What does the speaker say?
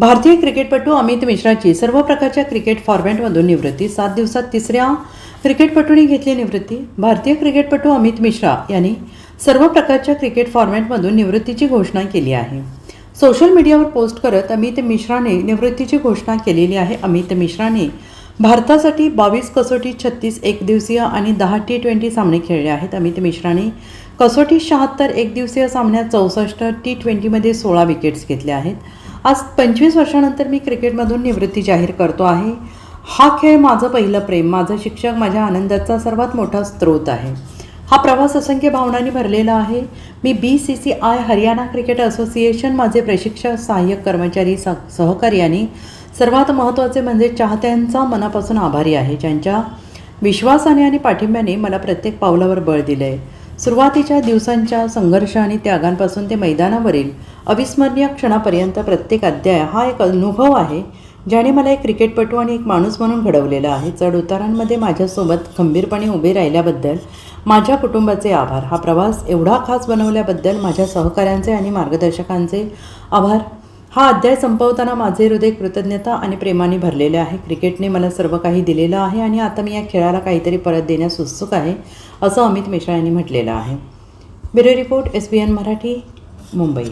भारतीय क्रिकेटपटू अमित मिश्राची सर्व प्रकारच्या क्रिकेट फॉर्मॅटमधून निवृत्ती. सात दिवसात तिसऱ्या क्रिकेटपटूंनी घेतली निवृत्ती. भारतीय क्रिकेटपटू अमित मिश्रा यांनी सर्व प्रकारच्या क्रिकेट फॉर्मॅटमधून निवृत्तीची घोषणा केली आहे. सोशल मीडियावर पोस्ट करत अमित मिश्राने निवृत्तीची घोषणा केलेली आहे. अमित मिश्राने भारतासाठी बावीस कसोटी छत्तीस एकदिवसीय आणि दहा टी ट्वेंटी सामने खेळले आहेत. अमित मिश्राने कसोटी शहात्तर एकदिवसीय सामन्यात चौसष्ट टी ट्वेंटीमध्ये सोळा विकेट्स घेतल्या आहेत. आज पंचवीस वर्षानंतर मी क्रिकेटमधून निवृत्ती जाहीर करतो आहे. हा खेळ माझं पहिलं प्रेम माझं शिक्षक माझ्या आनंदाचा सर्वात मोठा स्रोत आहे. हा प्रवास असंख्य भावनांनी भरलेला आहे. मी B C C I Haryana cricket association माझे प्रशिक्षक सहाय्यक कर्मचारी स सहकारी सर्वात महत्त्वाचे म्हणजे चाहत्यांचा मनापासून आभारी आहे. ज्यांच्या विश्वासाने आणि पाठिंब्याने मला प्रत्येक पावलावर बळ दिलं आहे सुरुवातीच्या दिवसांच्या संघर्ष आणि त्यागांपासून ते मैदानावरील अविस्मरणीय क्षणापर्यंत प्रत्येक अध्याय हा एक अनुभव आहे ज्याने मला एक क्रिकेटपटू आणि एक माणूस म्हणून घडवलेला आहे. चढ उतारांमध्ये माझ्यासोबत खंबीरपणे उभे राहिल्याबद्दल माझ्या कुटुंबाचे आभार. हा प्रवास एवढा खास बनवल्याबद्दल माझ्या सहकाऱ्यांचे आणि मार्गदर्शकांचे आभार. हा अध्याय संपवताना माझे हृदय कृतज्ञता आणि प्रेमाने भरलेले आहे. क्रिकेटने मला सर्व काही दिलेलं आहे आणि आता मी या खेळाला काहीतरी परत देण्यास उत्सुक आहे असं अमित मिश्रा यांनी म्हटलेलं आहे. Bureau report S B N Marathi Mumbai.